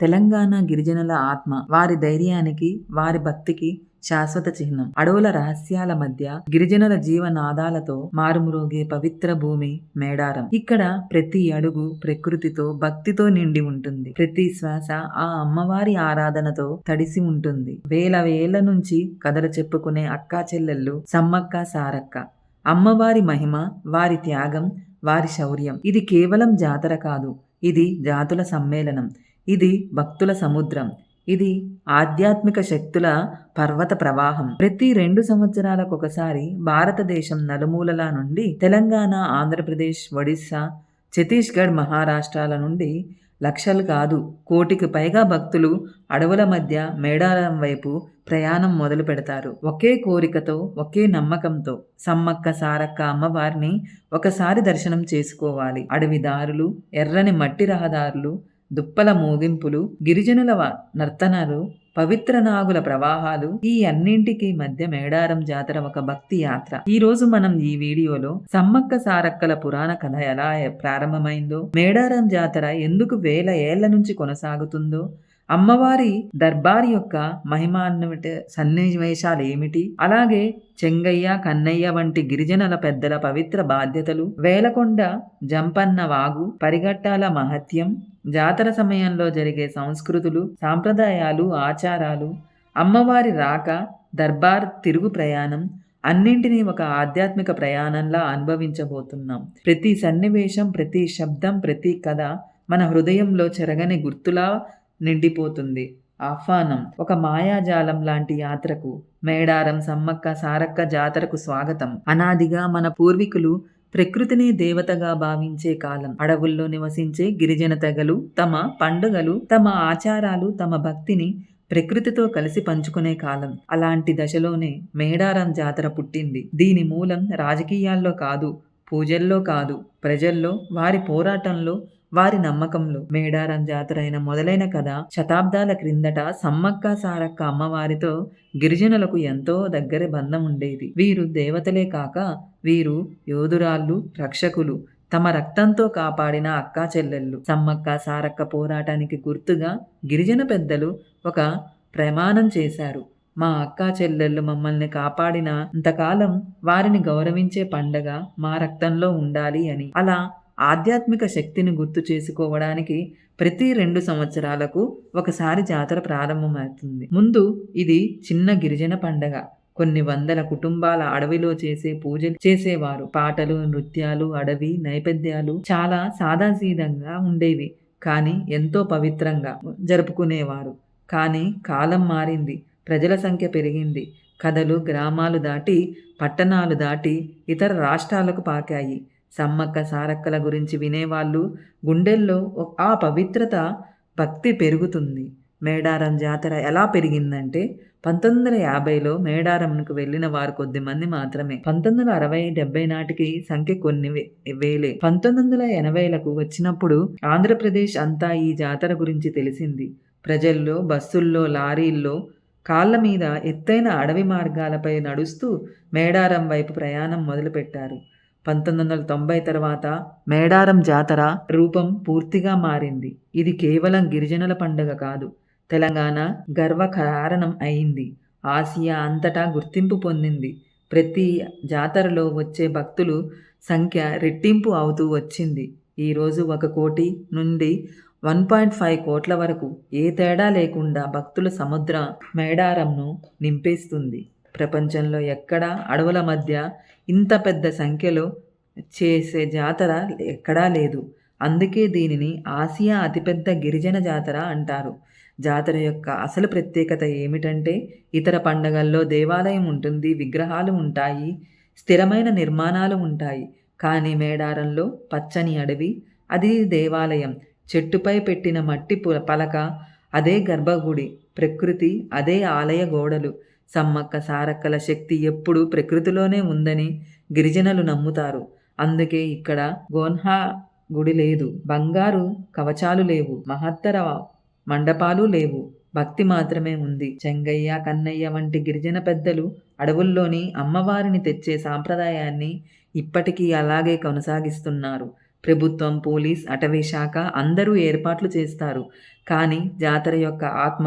తెలంగాణ గిరిజనుల ఆత్మ వారి ధైర్యానికి వారి భక్తికి శాశ్వత చిహ్నం. అడవుల రహస్యాల మధ్య గిరిజనుల జీవనాదాలతో మారుమురోగే పవిత్ర భూమి మేడారం. ఇక్కడ ప్రతి అడుగు ప్రకృతితో భక్తితో నిండి ఉంటుంది. ప్రతి శ్వాస ఆ అమ్మవారి ఆరాధనతో తడిసి ఉంటుంది. వేల వేల నుంచి కథలు చెప్పుకునే అక్కా చెల్లెళ్ళు సమ్మక్క సారక్క. అమ్మవారి మహిమ వారి త్యాగం వారి శౌర్యం. ఇది కేవలం జాతర కాదు ఇది జాతుల సమ్మేళనం ఇది భక్తుల సముద్రం ఇది ఆధ్యాత్మిక శక్తుల పర్వత ప్రవాహం. ప్రతి రెండు సంవత్సరాలకు ఒకసారి భారతదేశం నలుమూలల నుండి తెలంగాణ ఆంధ్రప్రదేశ్ ఒడిస్సా ఛత్తీస్గఢ్ మహారాష్ట్రాల నుండి లక్షలు కాదు కోటికి పైగా భక్తులు అడవుల మధ్య మేడారం వైపు ప్రయాణం మొదలు పెడతారు. ఒకే కోరికతో ఒకే నమ్మకంతో సమ్మక్క సారక్క అమ్మవారిని ఒకసారి దర్శనం చేసుకోవాలి. అడవి దారులు ఎర్రని మట్టి రహదారులు దుప్పల మోగింపులు గిరిజనుల వ- నర్తనలు పవిత్ర నాగుల ప్రవాహాలు ఈ అన్నింటికి మధ్య మేడారం జాతర ఒక భక్తి యాత్ర. ఈ రోజు మనం ఈ వీడియోలో సమ్మక్క సారక్కల పురాణ కథ ఎలా ప్రారంభమైందో మేడారం జాతర ఎందుకు వేల ఏళ్ళ నుంచి కొనసాగుతుందో అమ్మవారి దర్బార్ యొక్క మహిమాన్విత సన్నివేశాలు ఏమిటి? అలాగే చెంగయ్య కన్నయ్య వంటి గిరిజనుల పెద్దల పవిత్ర బాధ్యతలు వేలకొండ జంపన్న వాగు పరిగట్టాల మహత్యం జాతర సమయంలో జరిగే సంస్కృతులు సాంప్రదాయాలు ఆచారాలు అమ్మవారి రాక దర్బార్ తిరుగు ప్రయాణం అన్నింటినీ ఒక ఆధ్యాత్మిక ప్రయాణంలా అనుభవించబోతున్నాం. ప్రతి సన్నివేశం ప్రతి శబ్దం ప్రతి కథ మన హృదయంలో చెరగని గుర్తులా నిండిపోతుంది. ఆహ్వానం. ఒక మాయాజాలం లాంటి యాత్రకు మేడారం సమ్మక్క సారక్క జాతరకు స్వాగతం. అనాదిగా మన పూర్వీకులు ప్రకృతిని దేవతగా భావించే కాలం. అడవుల్లో నివసించే గిరిజన తెగలు తమ పండుగలు తమ ఆచారాలు తమ భక్తిని ప్రకృతితో కలిసి పంచుకునే కాలం. అలాంటి దశలోనే మేడారం జాతర పుట్టింది. దీని మూలం రాజకీయాల్లో కాదు పూజల్లో కాదు ప్రజల్లో వారి పోరాటంలో వారి నమ్మకంలో మేడారం జాతర అయిన మొదలైన కథ శతాబ్దాల క్రిందట సమ్మక్క సారక్క అమ్మవారితో గిరిజనులకు ఎంతో దగ్గర బంధం ఉండేది. వీరు దేవతలే కాక వీరు యోధురాళ్ళు రక్షకులు. తమ రక్తంతో కాపాడిన అక్కా చెల్లెళ్ళు. సమ్మక్క సారక్క పోరాటానికి గుర్తుగా గిరిజన పెద్దలు ఒక ప్రమాణం చేశారు. మా అక్కా చెల్లెళ్ళు మమ్మల్ని కాపాడిన అంతకాలం వారిని గౌరవించే పండగ మా రక్తంలో ఉండాలి అని. అలా ఆధ్యాత్మిక శక్తిని గుర్తు చేసుకోవడానికి ప్రతి రెండు సంవత్సరాలకు ఒకసారి జాతర ప్రారంభమవుతుంది. ముందు ఇది చిన్న గిరిజన పండగ. కొన్ని వందల కుటుంబాల అడవిలో చేసే పూజలు చేసేవారు. పాటలు నృత్యాలు అడవి నైవేద్యాలు చాలా సాదాసీదంగా ఉండేవి. కానీ ఎంతో పవిత్రంగా జరుపుకునేవారు. కానీ కాలం మారింది. ప్రజల సంఖ్య పెరిగింది. కథలు గ్రామాలు దాటి పట్టణాలు దాటి ఇతర రాష్ట్రాలకు పాకాయి. సమ్మక్క సారక్కల గురించి వినేవాళ్ళు గుండెల్లో ఆ పవిత్రత భక్తి పెరుగుతుంది. మేడారం జాతర ఎలా పెరిగిందంటే పంతొమ్మిది వందల యాభైలో మేడారంకు వెళ్ళిన వారు కొద్ది మంది మాత్రమే. పంతొమ్మిది వందల అరవై డెబ్బై నాటికి సంఖ్య కొన్ని వే- వేలే. పంతొమ్మిది వందల ఎనభైలకు వచ్చినప్పుడు ఆంధ్రప్రదేశ్ అంతా ఈ జాతర గురించి తెలిసింది. ప్రజల్లో బస్సుల్లో లారీల్లో కాళ్ళ మీద ఎత్తైన అడవి మార్గాలపై నడుస్తూ మేడారం వైపు ప్రయాణం మొదలుపెట్టారు. పంతొమ్మిది వందల తొంభై తర్వాత మేడారం జాతర రూపం పూర్తిగా మారింది. ఇది కేవలం గిరిజనుల పండుగ కాదు తెలంగాణ గర్వకారణం అయింది. ఆసియా అంతటా గుర్తింపు పొందింది. ప్రతి జాతరలో వచ్చే భక్తులు సంఖ్య రెట్టింపు అవుతూ వచ్చింది. ఈరోజు ఒక కోటి నుండి వన్ పాయింట్ ఫైవ్ కోట్ల వరకు ఏ తేడా లేకుండా భక్తుల సముద్ర మేడారంను నింపేస్తుంది. ప్రపంచంలో ఎక్కడా అడవుల మధ్య ఇంత పెద్ద సంఖ్యలో చేసే జాతర ఎక్కడా లేదు. అందుకే దీనిని ఆసియా అతిపెద్ద గిరిజన జాతర అంటారు. జాతర యొక్క అసలు ప్రత్యేకత ఏమిటంటే ఇతర పండగల్లో దేవాలయం ఉంటుంది విగ్రహాలు ఉంటాయి స్థిరమైన నిర్మాణాలు ఉంటాయి. కానీ మేడారంలో పచ్చని అడవి అది దేవాలయం. చెట్టుపై పెట్టిన మట్టి పలక అదే గర్భగుడి ప్రకృతి అదే ఆలయ గోడలు. సమ్మక్క సారక్కల శక్తి ఎప్పుడూ ప్రకృతిలోనే ఉందని గిరిజనులు నమ్ముతారు. అందుకే ఇక్కడ గోన్హా గుడి లేదు. బంగారు కవచాలు లేవు. మహత్తర మండపాలు లేవు. భక్తి మాత్రమే ఉంది. చెంగయ్య కన్నయ్య వంటి గిరిజన పెద్దలు అడవుల్లోని అమ్మవారిని తెచ్చే సాంప్రదాయాన్ని ఇప్పటికీ అలాగే కొనసాగిస్తున్నారు. ప్రభుత్వం పోలీస్ అటవీ శాఖ అందరూ ఏర్పాట్లు చేస్తారు. కానీ జాతర యొక్క ఆత్మ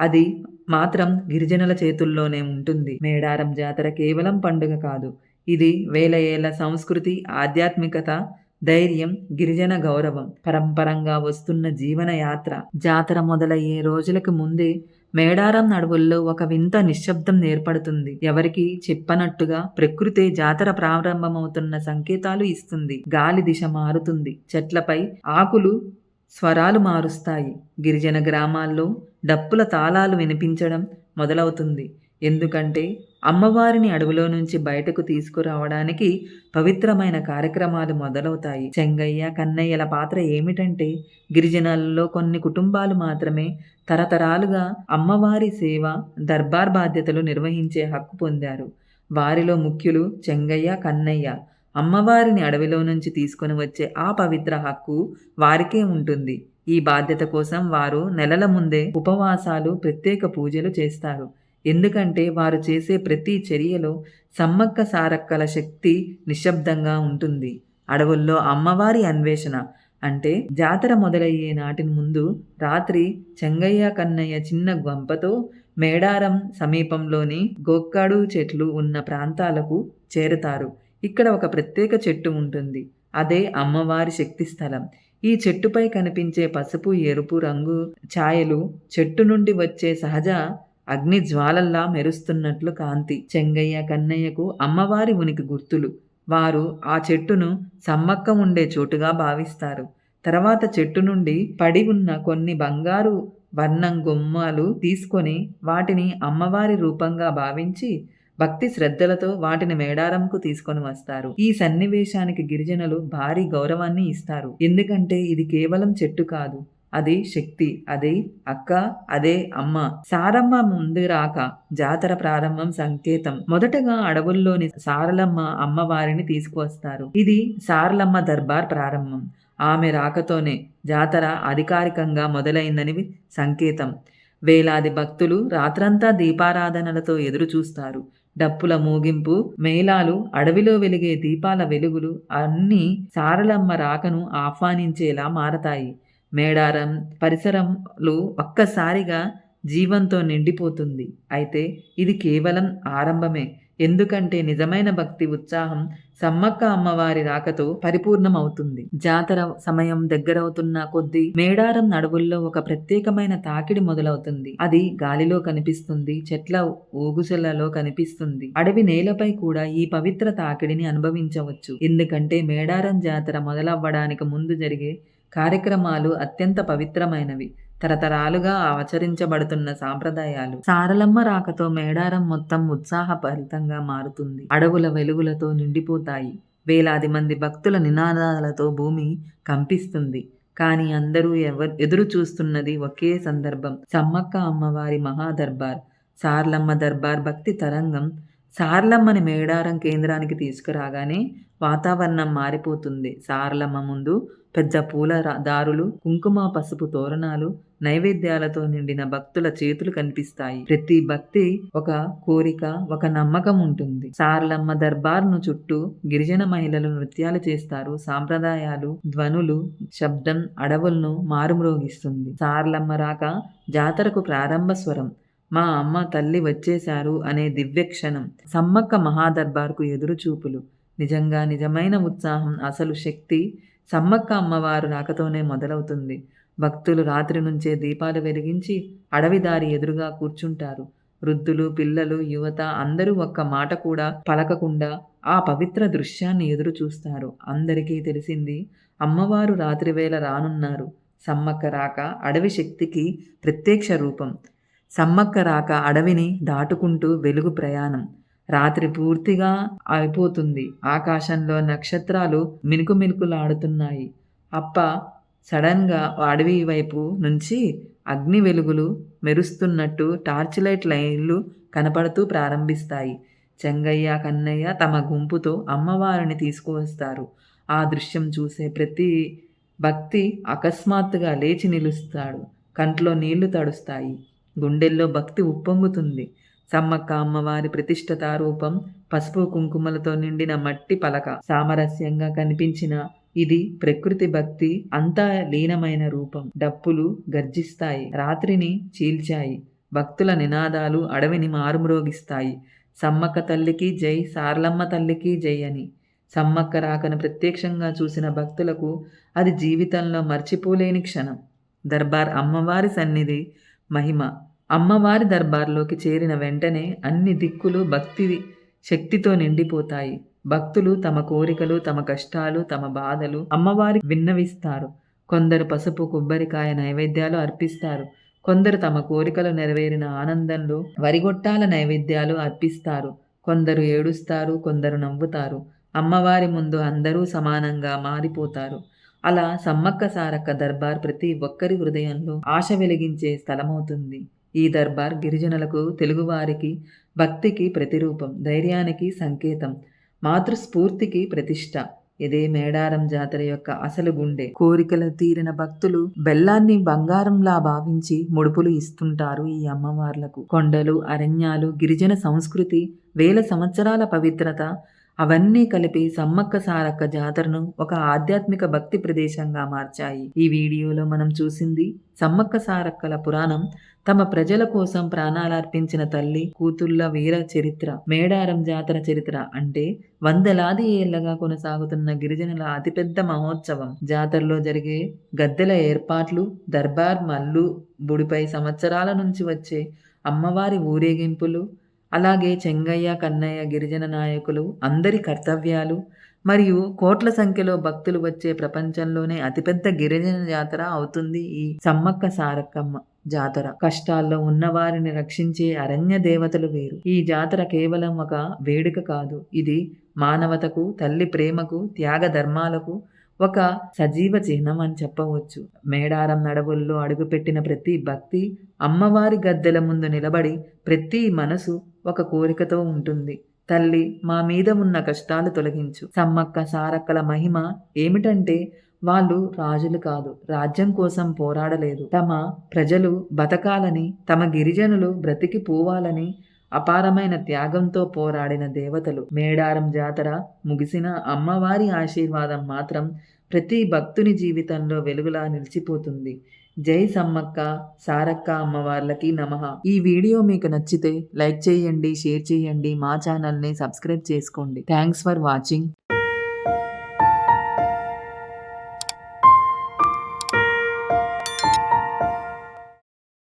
అది మాత్రం గిరిజనుల చేతుల్లోనే ఉంటుంది. మేడారం జాతర కేవలం పండుగ కాదు. ఇది వేల ఏళ్ళ సంస్కృతి ఆధ్యాత్మికత ధైర్యం గిరిజన గౌరవం పరంపరంగా వస్తున్న జీవన యాత్ర. జాతర మొదలయ్యే రోజులకు ముందే మేడారం నడువుల్లో ఒక వింత నిశ్శబ్దం ఏర్పడుతుంది. ఎవరికి చెప్పనట్టుగా ప్రకృతే జాతర ప్రారంభమవుతున్న సంకేతాలు ఇస్తుంది. గాలి దిశ మారుతుంది. చెట్లపై ఆకులు స్వరాలు మారుస్తాయి. గిరిజన గ్రామాల్లో డప్పుల తాళాలు వినిపించడం మొదలవుతుంది. ఎందుకంటే అమ్మవారిని అడవిలో నుంచి బయటకు తీసుకురావడానికి పవిత్రమైన కార్యక్రమాలు మొదలవుతాయి. చెంగయ్య కన్నయ్యల పాత్ర ఏమిటంటే గిరిజనాలలో కొన్ని కుటుంబాలు మాత్రమే తరతరాలుగా అమ్మవారి సేవ దర్బార్ బాధ్యతలు నిర్వహించే హక్కు పొందారు. వారిలో ముఖ్యులు చెంగయ్య కన్నయ్య. అమ్మవారిని అడవిలో నుంచి తీసుకొని వచ్చే ఆ పవిత్ర హక్కు వారికే ఉంటుంది. ఈ బాధ్యత కోసం వారు నెలల ముందే ఉపవాసాలు ప్రత్యేక పూజలు చేస్తారు. ఎందుకంటే వారు చేసే ప్రతి చర్యలో సమ్మక్క సారక్కల శక్తి నిశ్శబ్దంగా ఉంటుంది. అడవుల్లో అమ్మవారి అన్వేషణ అంటే జాతర మొదలయ్యే నాటి ముందు రాత్రి చెంగయ్య కన్నయ్య చిన్న గంపతో మేడారం సమీపంలోని గోక్కాడు చెట్లు ఉన్న ప్రాంతాలకు చేరుతారు. ఇక్కడ ఒక ప్రత్యేక చెట్టు ఉంటుంది. అదే అమ్మవారి శక్తి స్థలం. ఈ చెట్టుపై కనిపించే పసుపు ఎరుపు రంగు ఛాయలు చెట్టు నుండి వచ్చే సహజ అగ్ని జ్వాలల్లా మెరుస్తున్నట్లు కాంతి. చెంగయ్య కన్నయ్యకు అమ్మవారి ఉనికి గుర్తులు. వారు ఆ చెట్టును సమ్మక్క ఉండే చోటుగా భావిస్తారు. తర్వాత చెట్టు నుండి పడి ఉన్న కొన్ని బంగారు వర్ణం గుమ్మాలు తీసుకొని వాటిని అమ్మవారి రూపంగా భావించి భక్తి శ్రద్ధలతో వాటిని మేడారంకు తీసుకొని వస్తారు. ఈ సన్నివేశానికి గిరిజనులు భారీ గౌరవాన్ని ఇస్తారు. ఎందుకంటే ఇది కేవలం చెట్టు కాదు. అది శక్తి అదే అక్క అదే అమ్మ. సారమ్మ ముందు రాక జాతర ప్రారంభం సంకేతం. మొదటగా అడవుల్లోని సారలమ్మ అమ్మవారిని తీసుకువస్తారు. ఇది సారలమ్మ దర్బార్ ప్రారంభం. ఆమె రాకతోనే జాతర అధికారికంగా మొదలైందని సంకేతం. వేలాది భక్తులు రాత్రంతా దీపారాధనలతో ఎదురు చూస్తారు డప్పుల మూగింపు మేళాలు అడవిలో వెలిగే దీపాల వెలుగులు అన్నీ సారలమ్మ రాకను ఆహ్వానించేలా మారతాయి. మేడారం పరిసరంలో ఒక్కసారిగా జీవంతో నిండిపోతుంది. అయితే ఇది కేవలం ఆరంభమే. ఎందుకంటే నిజమైన భక్తి ఉత్సాహం సమ్మక్క అమ్మవారి రాకతో పరిపూర్ణమవుతుంది. జాతర సమయం దగ్గరవుతున్న కొద్దీ మేడారం నడువుల్లో ఒక ప్రత్యేకమైన తాకిడి మొదలవుతుంది. అది గాలిలో కనిపిస్తుంది చెట్ల ఊగుసలలో కనిపిస్తుంది. అడవి నేలపై కూడా ఈ పవిత్ర తాకిడిని అనుభవించవచ్చు. ఎందుకంటే మేడారం జాతర మొదలవ్వడానికి ముందు జరిగే కార్యక్రమాలు అత్యంత పవిత్రమైనవి. తరతరాలుగా ఆచరించబడుతున్న సాంప్రదాయాలు. సారలమ్మ రాకతో మేడారం మొత్తం ఉత్సాహభరితంగా మారుతుంది. అడవుల వెలుగులతో నిండిపోతాయి. వేలాది మంది భక్తుల నినాదాలతో భూమి కంపిస్తుంది. కానీ అందరూ ఎవరు ఎదురు చూస్తున్నది ఒకే సందర్భం. సమ్మక్క అమ్మవారి మహాదర్బార్ సార్లమ్మ దర్బార్ భక్తి తరంగం సార్లమ్మని మేడారం కేంద్రానికి తీసుకురాగానే వాతావరణం మారిపోతుంది. సార్లమ్మ ముందు పెద్ద పూల దారులు కుంకుమ పసుపు తోరణాలు నైవేద్యాలతో నిండిన భక్తుల చేతులు కనిపిస్తాయి. ప్రతి భక్తి ఒక కోరిక ఒక నమ్మకం ఉంటుంది. సారలమ్మ దర్బార్ను చుట్టూ గిరిజన మహిళలు నృత్యాలు చేస్తారు. సాంప్రదాయాలు ధ్వనులు శబ్దం అడవులను మారుమ్రోగిస్తుంది. సారలమ్మ రాక జాతరకు ప్రారంభ స్వరం మా అమ్మ తల్లి వచ్చేశారు అనే దివ్యక్షణం సమ్మక్క మహాదర్బార్కు ఎదురుచూపులు. నిజంగా నిజమైన ఉత్సాహం అసలు శక్తి సమ్మక్క అమ్మవారు రాకతోనే మొదలవుతుంది. భక్తులు రాత్రి నుంచే దీపాలు వెలిగించి అడవి దారి ఎదురుగా కూర్చుంటారు. వృద్ధులు పిల్లలు యువత అందరూ ఒక్క మాట కూడా పలకకుండా ఆ పవిత్ర దృశ్యాన్ని ఎదురు చూస్తారు. అందరికీ తెలిసింది అమ్మవారు రాత్రివేళ రానున్నారు. సమ్మక్క రాక అడవి శక్తికి ప్రత్యక్ష రూపం. సమ్మక్క రాక అడవిని దాటుకుంటూ వెలుగు ప్రయాణం. రాత్రి పూర్తిగా అయిపోతుంది. ఆకాశంలో నక్షత్రాలు మినుకు మినుకులాడుతున్నాయి అప్ప సడన్గా అడవి వైపు నుంచి అగ్ని వెలుగులు మెరుస్తున్నట్టు టార్చ్ లైట్ లైన్లు కనపడుతూ ప్రారంభిస్తాయి. చెంగయ్య కన్నయ్య తమ గుంపుతో అమ్మవారిని తీసుకువస్తారు. ఆ దృశ్యం చూసే ప్రతి భక్తి అకస్మాత్తుగా లేచి నిలుస్తాడు. కంట్లో నీళ్ళు తడుస్తాయి. గుండెల్లో భక్తి ఉప్పొంగుతుంది. సమ్మక్క అమ్మవారి ప్రతిష్ఠత రూపం పసుపు కుంకుమలతో నిండిన మట్టి పలక. సామరస్యంగా కనిపించిన ఇది ప్రకృతి భక్తి అంతా లీనమైన రూపం. డప్పులు గర్జిస్తాయి రాత్రిని చీల్చాయి భక్తుల నినాదాలు అడవిని మారుమ్రోగిస్తాయి. సమ్మక్క తల్లికి జై సార్లమ్మ తల్లికి జై అని. సమ్మక్క రాకను ప్రత్యక్షంగా చూసిన భక్తులకు అది జీవితంలో మర్చిపోలేని క్షణం. దర్బార్ అమ్మవారి సన్నిధి మహిమ. అమ్మవారి దర్బార్లోకి చేరిన వెంటనే అన్ని దిక్కులు భక్తి శక్తితో నిండిపోతాయి. భక్తులు తమ కోరికలు తమ కష్టాలు తమ బాధలు అమ్మవారికి విన్నవిస్తారు. కొందరు పసుపు కొబ్బరికాయ నైవేద్యాలు అర్పిస్తారు. కొందరు తమ కోరికలు నెరవేరిన ఆనందంలో వరిగొట్టాల నైవేద్యాలు అర్పిస్తారు. కొందరు ఏడుస్తారు కొందరు నవ్వుతారు. అమ్మవారి ముందు అందరూ సమానంగా మారిపోతారు. అలా సమ్మక్క సారక్క దర్బార్ ప్రతి ఒక్కరి హృదయంలో ఆశ వెలిగించే స్థలమవుతుంది. ఈ దర్బార్ గిరిజనులకు తెలుగువారికి భక్తికి ప్రతిరూపం ధైర్యానికి సంకేతం మాతృస్ఫూర్తికి ప్రతిష్ట. ఇదే మేడారం జాతర యొక్క అసలు గుండె. కోరికలు తీరిన భక్తులు బెల్లాన్ని బంగారంలా భావించి ముడుపులు ఇస్తుంటారు ఈ అమ్మవార్లకు. కొండలు అరణ్యాలు గిరిజన సంస్కృతి వేల సంవత్సరాల పవిత్రత అవన్నీ కలిపి సమ్మక్క సారక్క జాతరను ఒక ఆధ్యాత్మిక భక్తి ప్రదేశంగా మార్చాయి. ఈ వీడియోలో మనం చూసింది సమ్మక్క సారక్కల పురాణం. తమ ప్రజల కోసం ప్రాణాలర్పించిన తల్లి కూతుళ్ళ వీర చరిత్ర మేడారం జాతర చరిత్ర అంటే వందలాది ఏళ్ళగా కొనసాగుతున్న గిరిజనుల అతిపెద్ద మహోత్సవం. జాతరలో జరిగే గద్దెల ఏర్పాట్లు దర్బార్ మల్లు బుడిపై సంవత్సరాల నుంచి వచ్చే అమ్మవారి ఊరేగింపులు అలాగే చెంగయ్య కన్నయ్య గిరిజన నాయకులు అందరి కర్తవ్యాలు మరియు కోట్ల సంఖ్యలో భక్తులు వచ్చే ప్రపంచంలోనే అతిపెద్ద గిరిజన జాతర అవుతుంది ఈ సమ్మక్క సారక్కమ్మ జాతర. కష్టాల్లో ఉన్నవారిని రక్షించే అరణ్య దేవతలు వేరు. ఈ జాతర కేవలం ఒక వేడుక కాదు. ఇది మానవతకు తల్లి ప్రేమకు త్యాగ ధర్మాలకు ఒక సజీవ చిహ్నం అని చెప్పవచ్చు. మేడారం నడవుల్లో అడుగుపెట్టిన ప్రతి భక్తి అమ్మవారి గద్దెల ముందు నిలబడి ప్రతి మనసు ఒక కోరికతో ఉంటుంది. తల్లి మా మీద ఉన్న కష్టాలు తొలగించు. సమ్మక్క సారక్కల మహిమ ఏమిటంటే వాళ్ళు రాజులు కాదు రాజ్యం కోసం పోరాడలేదు. తమ ప్రజలు బతకాలని తమ గిరిజనులు బ్రతికి పోవాలని అపారమైన త్యాగంతో పోరాడిన దేవతలు. మేడారం జాతర ముగిసిన అమ్మవారి ఆశీర్వాదం మాత్రం ప్రతి భక్తుని జీవితంలో వెలుగులా నిలిచిపోతుంది. జై సమ్మక్క సారక్క అమ్మవార్లకి నమః. ఈ వీడియో మీకు నచ్చితే లైక్ చేయండి షేర్ చేయండి మా ఛానల్ని సబ్స్క్రైబ్ చేసుకోండి. Thanks for watching